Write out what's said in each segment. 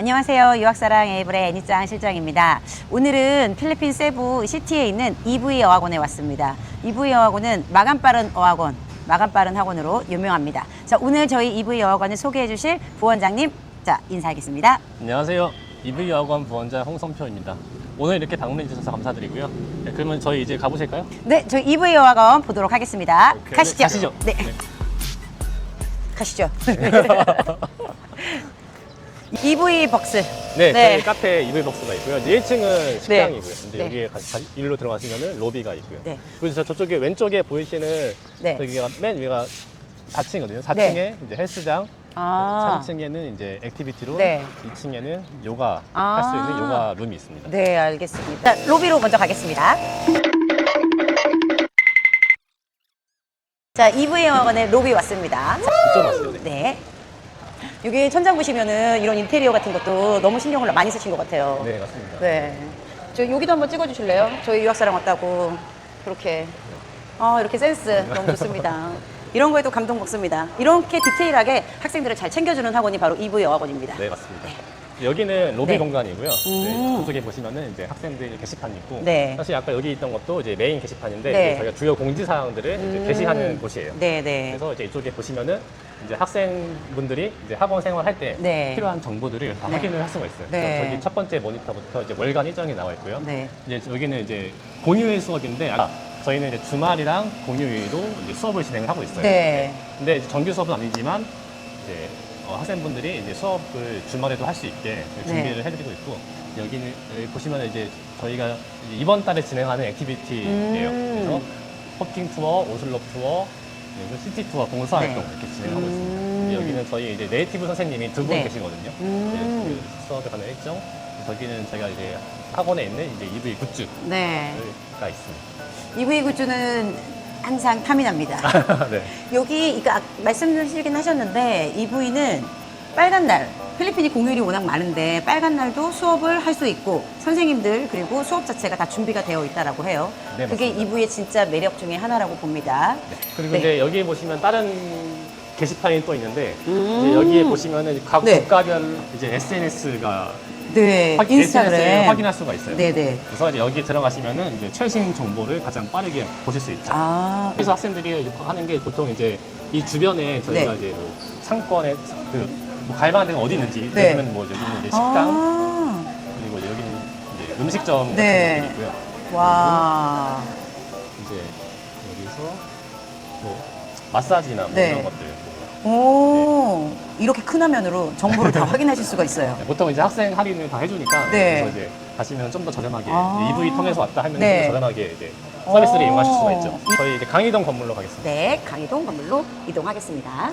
안녕하세요. 유학사랑 에이블의 애니짱 실장입니다. 오늘은 필리핀 세부 시티에 있는 EV 어학원에 왔습니다. EV 어학원은 마감 빠른 어학원, 마감 빠른 학원으로 유명합니다. 자, 오늘 저희 EV 어학원을 소개해 주실 부원장님, 자, 인사하겠습니다. 안녕하세요. EV 여학원 부원장 홍성표입니다. 오늘 이렇게 방문해 주셔서 감사드리고요. 네, 그러면 저희 이제 가보실까요? 네, 저희 EV 어학원 보도록 하겠습니다. 오케이. 가시죠. 네, 가시죠. 네. 가시죠. EV 벅스. 네, 네. 저희 카페 EV 박스가 있고요. 이제 1층은 식당이고요. 이제 네. 여기에 가, 가, 일로 들어가시면은 로비가 있고요. 네. 그리고 저 저쪽에 왼쪽에 보이시는 네. 저기가 맨 위가 4층이거든요. 4층에 이제 헬스장, 아. 3층에는 이제 액티비티룸, 네. 2층에는 요가 아. 할수 있는 요가 룸이 있습니다. 네, 알겠습니다. 자, 로비로 먼저 가겠습니다. 자, EV 영화관의 로비 왔습니다. 이쪽 왔어요. 네. 네. 여기 천장 보시면은 이런 인테리어 같은 것도 너무 신경을 많이 쓰신 것 같아요. 네, 맞습니다. 네. 저 여기도 한번 찍어주실래요? 저희 유학사랑 왔다고 그렇게. 아 이렇게 센스 너무 좋습니다. 이런 거에도 감동 먹습니다. 이렇게 디테일하게 학생들을 잘 챙겨주는 학원이 바로 EV 여학원입니다. 네, 맞습니다. 여기는 로비 네. 공간이고요. 네, 음. 저쪽에 보시면은 이제 학생들 게시판이 있고, 네. 사실 아까 여기 있던 것도 이제 메인 게시판인데 네. 이제 저희가 주요 공지 사항들을 이제 음. 게시하는 곳이에요. 네, 네. 그래서 이제 이쪽에 보시면은 이제 학생분들이 이제 학원 생활할 때 네. 필요한 정보들을 다 네. 확인을 할 수가 있어요. 네. 그래서 저기 첫 번째 모니터부터 이제 월간 일정이 나와 있고요. 네. 이제 여기는 이제 공휴일 수업인데 아, 저희는 이제 주말이랑 공휴일도 이제 수업을 진행을 하고 있어요. 네. 근데 이제 정규 수업은 아니지만 이제 어, 학생분들이 이제 수업을 주말에도 할 수 있게 준비를 네. 해드리고 있고 여기는 여기 보시면 이제 저희가 이제 이번 달에 진행하는 액티비티예요. 음. 그래서 호킹 투어, 오슬로 투어, 그리고 시티 투어 봉사 활동 네. 이렇게 진행하고 음. 있습니다. 여기는 저희 이제 네이티브 선생님이 두 분 네. 계시거든요. 음. 네, 그 수업에 관한 일정. 저기는 저희가 이제 학원에 있는 이제 EV 굿즈가 네. 있습니다. EV 굿즈는 항상 탐이 납니다. 네. 여기 이거 아- 말씀드리긴 하셨는데 EV는 빨간 날 필리핀이 공휴일이 워낙 많은데 빨간 날도 수업을 할 수 있고 선생님들 그리고 수업 자체가 다 준비가 되어 있다라고 해요. 네, 그게 맞습니다. EV의 진짜 매력 중에 하나라고 봅니다. 네. 그리고 네. 이제 여기 보시면 다른 게시판이 또 있는데 음. 이제 여기에 보시면은 각 네. 국가별 이제 SNS가 네, SNS를 인스타그램 확인할 수가 있어요. 네네. 그래서 이제 여기 들어가시면은 이제 최신 정보를 가장 빠르게 보실 수 있죠. 아, 그래서 학생들이 이제 하는 게 보통 이제 이 주변에 저희가 네. 이제 뭐 상권에 그뭐 갈만한 데가 어디 있는지 네. 그러면 뭐 여기는 이제 식당 아, 그리고 이제 여기는 이제 음식점 네. 같은 것들이 있고요. 와, 이제 여기서 뭐 마사지나 뭐 네. 이런 것들 보고요. 오, 이렇게 큰 화면으로 정보를 다 확인하실 수가 있어요. 네, 보통 이제 학생 할인을 다 해주니까 네. 그래서 이제 가시면 좀 더 저렴하게 아. EV 통해서 왔다 하면 네. 좀 더 저렴하게 이제 서비스를 오. 이용하실 수가 있죠. 저희 이제 강의동 건물로 가겠습니다. 네, 강의동 건물로 이동하겠습니다.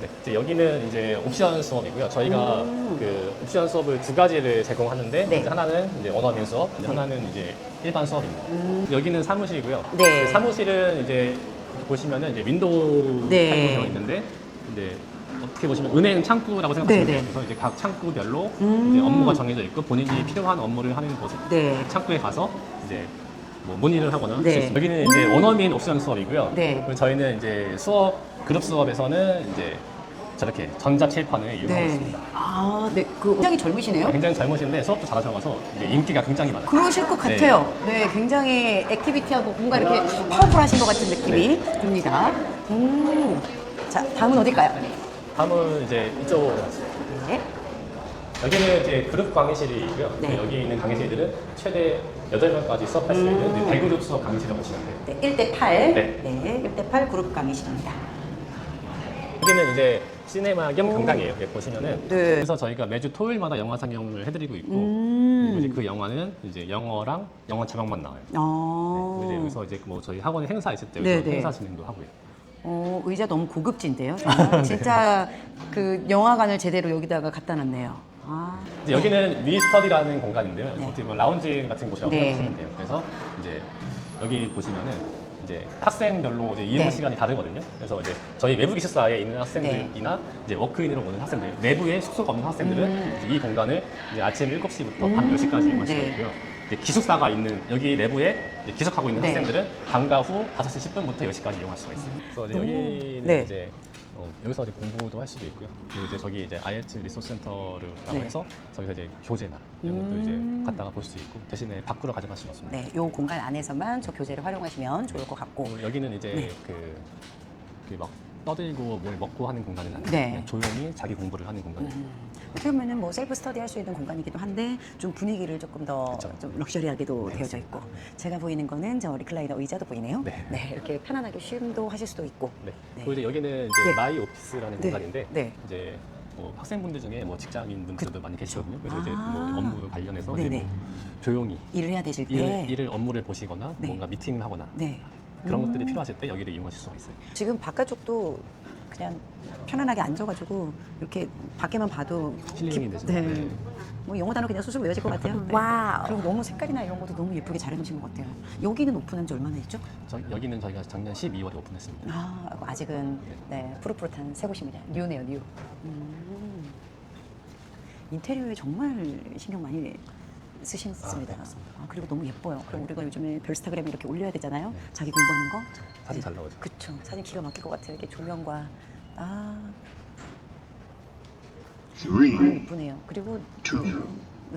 네, 이제 여기는 이제 옵션 수업이고요. 저희가 음. 그 옵션 수업을 두 가지를 제공하는데 네. 이제 하나는 이제 원어민 수업, 이제 하나는 이제 일반 수업입니다. 음. 여기는 사무실이고요. 네. 사무실은 이제 보시면은 이제 윈도우 네. 되어 있는데 이제 어떻게 보시면 은행 창구라고 생각하시면 네, 돼요. 네. 그래서 이제 각 창구별로 음. 이제 업무가 정해져 있고 본인이 필요한 업무를 하는 곳 네. 창구에 가서 이제 뭐 문의를 하거나 할 네. 수 있어요. 여기는 이제 원어민 옵션 수업이고요. 네. 그리고 저희는 이제 수업 그룹 수업에서는 이제 저렇게 전자 칠판을 이용하고 네. 있습니다. 아, 네, 그 굉장히 젊으시네요. 굉장히 젊으신데 수업도 잘하셔서 이제 인기가 굉장히 많아요. 그러실 것 네. 같아요. 네, 굉장히 액티비티하고 뭔가 이렇게 파워풀하신 것 같은 느낌이 네. 듭니다. 음. 자, 다음은 어딜까요? 다음은 이제 이쪽으로 가시죠. 네. 여기는 이제 그룹 강의실이 있고요. 네. 여기 있는 강의실들은 최대 8명까지 수업할 수 있는 음. 이제 대그룹 수업 강의실이라고 보시면 돼요. 네, 1대 8. 네. 네, 1대 8 그룹 강의실입니다. 여기는 이제 시네마 겸 강당이에요. 여기 보시면은 네. 그래서 저희가 매주 토요일마다 영화 상영을 해드리고 있고 그리고 이제 음. 그 영화는 이제 영어랑 영어 자막만 나와요. 어. 네, 여기서 이제 뭐 저희 학원에 행사 있을 때 네, 여기서 네. 행사 진행도 하고요. 어, 의자 너무 고급진데요. 정말 진짜 그 영화관을 제대로 여기다가 갖다 놨네요. 아. 이제 여기는 위스터디라는 공간인데요. 네. 어떻게 보면 라운지 같은 곳이라고 네. 생각하시면 돼요. 그래서 이제 여기 보시면은 이제 학생별로 이제 이용 네. 시간이 다르거든요. 그래서 이제 저희 외부 기숙사에 있는 학생들이나 이제 워크인으로 오는 학생들, 내부에 숙소가 없는 학생들은 음. 이제 이 공간을 이제 아침 7시부터 밤 10시까지 이용할 수가 네. 있고요. 기숙사가 있는 여기 내부에 이제 기숙하고 있는 네. 학생들은 방과 후 5시 10분부터 10시까지 이용할 수가 있어요. 그래서 이제 오. 여기는 네. 이제 어, 여기서 이제 공부도 할 수도 있고요. 그리고 이제 저기 이제 IH 리소스 센터라고 네. 해서 저기서 이제 교재나 이런 것도 음. 이제 갖다가 볼 수 있고 대신에 밖으로 가져갈 수는 없습니다. 네, 요 공간 안에서만 저 교재를 활용하시면 좋을 것 같고. 그리고 여기는 이제 네. 그, 그막 떠들고 뭘 먹고 하는 공간은 아니에요. 네. 그냥 조용히 자기 공부를 하는 공간이에요. 음, 어떻게 보면은 뭐 셀프 스터디 할 수 있는 공간이기도 한데 좀 분위기를 조금 더 그쵸. 좀 럭셔리하게도 네, 되어져 있고 제가 보이는 거는 저 리클라이너 의자도 보이네요. 네. 이렇게 편안하게 쉼도 하실 수도 있고. 네. 네. 그리고 이제 여기는 이제 네. 마이 오피스라는 네. 공간인데 네. 이제 뭐 학생분들 중에 뭐 직장인 분들도 많이 계시거든요. 그래서 이제 아. 뭐 업무 관련해서 이제 네네. 뭐 조용히 일을 해야 되실 때. 일, 일을 업무를 보시거나 네. 뭔가 미팅을 하거나 네. 그런 음. 것들이 필요하실 때 여기를 이용하실 수가 있어요. 지금 바깥쪽도 그냥 편안하게 앉아가지고 이렇게 밖에만 봐도 힐링이 기- 되죠. 네. 네. 뭐 영어 단어 그냥 수술 외워질 것 같아요. 와우. 그리고 너무 색깔이나 이런 것도 너무 예쁘게 잘 해놓으신 것 같아요. 여기는 오픈한 지 얼마나 됐죠? 저, 여기는 저희가 작년 12월에 오픈했습니다. 아, 아직은 네, 푸릇푸릇한 새 곳입니다. 뉴네요, 뉴. 음. 인테리어에 정말 신경 많이 쓰셨습니다. 아, 네. 아, 그리고 너무 예뻐요. 그럼 네. 우리가 요즘에 별스타그램에 이렇게 올려야 되잖아요. 네. 자기 공부하는 거. 사진 잘 나오죠. 그쵸. 사진 기가 막힐 것 같아요. 이렇게 조명과 아 three, 예쁘네요. 그리고 two,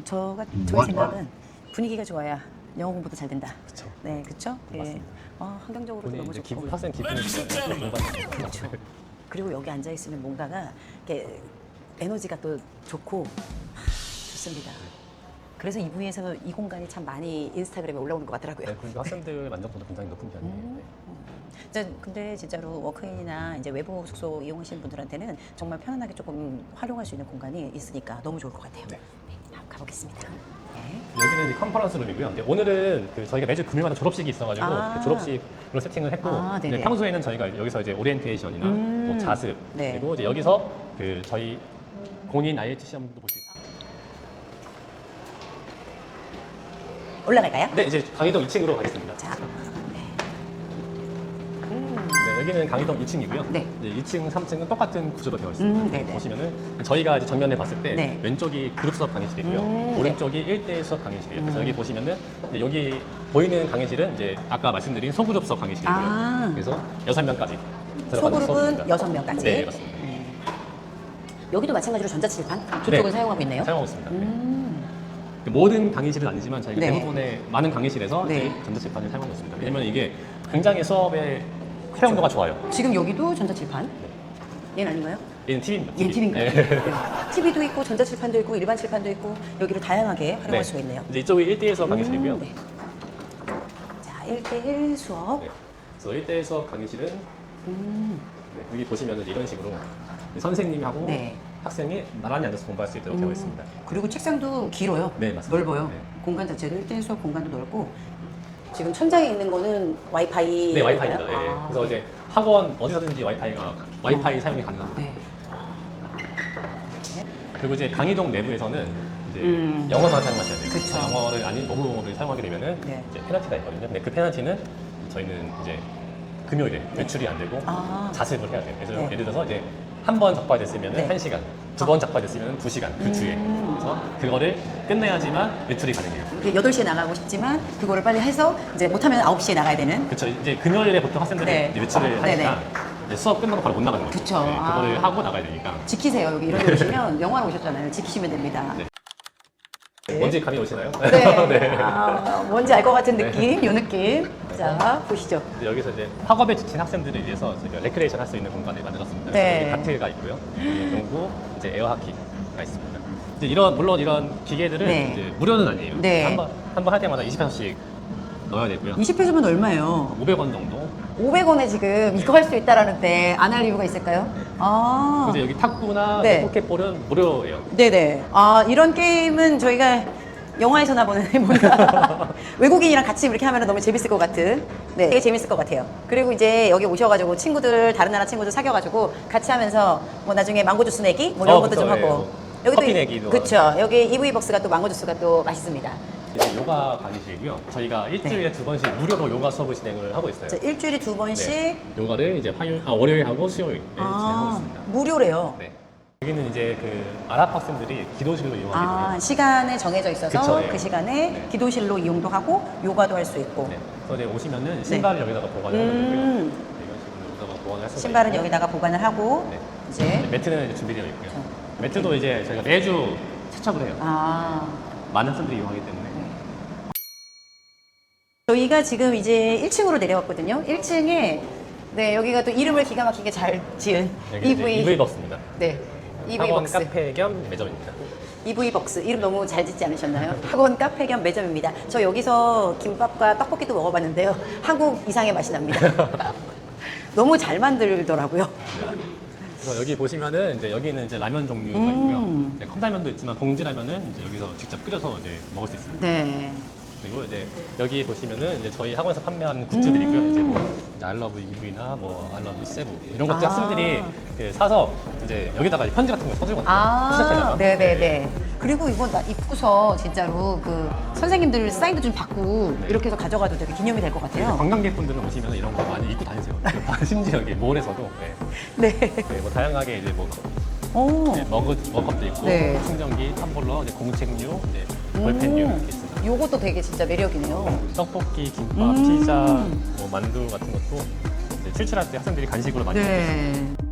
저가 저의 생각은 분위기가 좋아야 영어 공부도 잘 된다. 그렇죠. 네, 그렇죠. 예. 맞습니다. 아, 환경적으로도 본인 너무 이제 좋고. 기분 학생 기분이 좋아요. 공부하는 거. 그렇죠. 그리고 여기 앉아 있으면 뭔가가 이렇게 에너지가 또 좋고 하, 좋습니다. 그래서 이 부위에서 이 공간이 참 많이 인스타그램에 올라오는 것 같더라고요. 네, 그리고 학생들 만족도도 굉장히 높은 편이에요. 음. 네. 진짜 근데 진짜로 워크인이나 이제 외부 숙소 이용하시는 분들한테는 정말 편안하게 조금 활용할 수 있는 공간이 있으니까 너무 좋을 것 같아요. 네. 네, 한번 가보겠습니다. 네. 여기는 이제 컨퍼런스 룸이고요. 이제 오늘은 그 저희가 매주 금요일마다 졸업식이 있어가지고 아. 그 졸업식으로 세팅을 했고 아, 네네. 이제 평소에는 저희가 여기서 이제 오리엔테이션이나 음. 뭐 자습 네. 그리고 이제 여기서 그 저희 공인 IH 시험도 볼 수 있어요. 올라갈까요? 네, 이제 강의동 2층으로 가겠습니다. 자, 네, 여기는 강의동 2층이고요. 네. 이제 2층, 3층은 똑같은 구조로 되어 있습니다. 음, 네네. 보시면은 저희가 이제 정면에 봤을 때 네. 왼쪽이 그룹 수업 강의실이고요. 음, 오른쪽이 1대1 수업 강의실이에요. 그래서 음. 여기 보시면은 이제 여기 보이는 강의실은 이제 아까 말씀드린 소그룹 수업 강의실이고요. 아. 그래서 6명까지 소그룹은 여섯 명까지? 네, 맞습니다. 여기도 마찬가지로 전자칠판 네. 저쪽을 사용하고 있네요. 사용하고 있습니다. 네. 음, 모든 강의실은 아니지만 저희가 네. 대부분의 많은 강의실에서 네. 전자칠판을 사용하고 있습니다. 왜냐면 이게 굉장히 수업의 활용도가 좋아요. 지금 여기도 전자칠판? 얘는 아닌가요? 얘는 TV입니다. 얘는 TV인가요? 네. TV도 있고 전자칠판도 있고 일반 칠판도 있고 여기를 다양하게 활용할 네. 수가 있네요. 이제 이쪽이 1대1 수업 강의실이고요. 음, 네. 자, 1대1 수업. 네. 그래서 1대1 수업 강의실은 음, 네, 여기 보시면 이런 식으로 선생님하고 네. 학생이 나란히 앉아서 공부할 수 있도록 되어 있습니다. 그리고 책상도 길어요. 네, 맞습니다. 넓어요. 네. 공간 자체도 1대1 수업 공간도 넓고 지금 천장에 있는 거는 와이파이. 네, 와이파이입니다. 네. 그래서 이제 학원 어디서든지 와이파이가 와이파이 사용이 가능합니다. 네. 그리고 이제 강의동 내부에서는 이제 음. 영어만 사용하셔야 돼요. 그쵸. 영어를 아닌 모국어를 사용하게 되면은 네. 이제 페널티가 있거든요. 근데 그 페널티는 저희는 이제 금요일에 외출이 안 되고 아. 자습을 해야 돼요. 그래서 네. 예를 들어서 이제 한번 적발됐으면 네. 은 1시간, 두번 적발됐으면 2시간 그 주에. 음. 그래서 그거를 끝내야지만 외출이 가능해요. 이렇게 8시에 나가고 싶지만 그거를 빨리 해서 이제 못하면 9시에 나가야 되는 그렇죠. 이제 금요일에 보통 학생들이 네. 이제 외출을 아, 하니까 네네. 이제 수업 끝나고 바로 못 나가는 거죠. 그쵸. 네, 그거를 아. 하고 나가야 되니까. 지키세요. 여기 이런 데 오시면 영화로 오셨잖아요. 지키시면 됩니다. 네. 뭔지 감이 오시나요? 네. 아, 뭔지 알 것 같은 네. 느낌, 요 느낌. 자, 보시죠. 이제 여기서 이제 학업에 지친 학생들을 위해서 저희가 레크레이션 할 수 있는 공간을 만들었습니다. 그래서 네. 여기 다트가 있고요. 농구, 이제 에어하키가 있습니다. 이제 이런 물론 이런 기계들은 네. 이제 무료는 아니에요. 네. 한번 한 번 할 때마다 20회씩 넣어야 되고요. 20회주면 얼마예요? 500원 정도. 500원에 지금 이거 할 수 있다라는데 안 할 이유가 있을까요? 아. 그래서 여기 탁구나 네. 포켓볼은 무료예요. 네네. 아, 이런 게임은 저희가 영화에서나 보는 뭔가 외국인이랑 같이 이렇게 하면 너무 재밌을 것 같은. 네. 되게 재밌을 것 같아요. 그리고 이제 여기 오셔가지고 친구들 다른 나라 친구들 사귀어가지고 같이 하면서 뭐 나중에 망고 주스 내기? 뭐 이런 어, 것도 그쵸, 좀 예, 하고 뭐 커피 내기도 그쵸. 여기 EV 박스가 또 망고 주스가 또 맛있습니다 이제 요가 강의실이고요. 저희가 일주일에 두 번씩 무료로 요가 수업을 진행을 하고 있어요. 자, 일주일에 두 번씩 네. 요가를 이제 화요일, 아, 월요일하고 수요일에 진행하고 아, 있습니다. 무료래요 네. 여기는 이제 그 아랍 학생들이 기도실로 이용하기도 아 해요. 시간에 정해져 있어서 그쵸, 예. 그 시간에 네. 기도실로 이용도 하고 요가도 할 수 있고 네. 그래서 이제 오시면은 신발을 여기다가 되고요. 음. 네, 이런 식으로 여기다가 보관을 할 수가 신발은. 여기다가 보관을 하고 네. 이제 매트는 이제 준비되어 있고요. 매트도 이제 저희가 매주 세척을 해요. 아 많은 분들이 이용하기 때문에. 저희가 지금 이제 1층으로 내려왔거든요. 1층에 네 여기가 또 이름을 기가 막히게 잘 지은 EV EV 버스입니다. 네 EV 학원 박스 카페 겸 매점입니다. EV 박스 이름 너무 잘 짓지 않으셨나요? 학원 카페 겸 매점입니다. 저 여기서 김밥과 떡볶이도 먹어봤는데요. 한국 이상의 맛이 납니다. 너무 잘 만들더라고요. 그래서 여기 보시면은 이제 여기는 이제 라면 종류가 음. 있고요. 이제 컵라면도 있지만 봉지 라면은 이제 여기서 직접 끓여서 이제 먹을 수 있습니다. 네. 그리고 이제 여기 보시면은 이제 저희 학원에서 판매하는 굿즈들이고요. 음. 이제 뭐 이제 알러브 EV나 뭐 알러브 세부 이런 것들 아. 학생들이 그 사서 이제 여기다가 편지 같은 거 써주거든요. 아, 티셔츠에다가. 네네네. 그리고 이거 나 입고서 진짜로 그 선생님들 사인도 좀 받고 네. 이렇게 해서 가져가도 되게 기념이 될 것 같아요. 관광객분들은 오시면 이런 거 많이 입고 다니세요. 심지어 여기 몰에서도 네. 네. 네, 뭐 다양하게 이제 뭐 오. 네, 머그 머컵도 있고 네. 충전기, 텀블러, 이제 공책류, 이제 볼펜류 이렇게 있습니다. 요것도 되게 진짜 매력이네요. 떡볶이, 김밥, 음. 피자, 뭐 만두 같은 것도 이제 출출할 때 학생들이 간식으로 많이 먹고 있습니다. 네.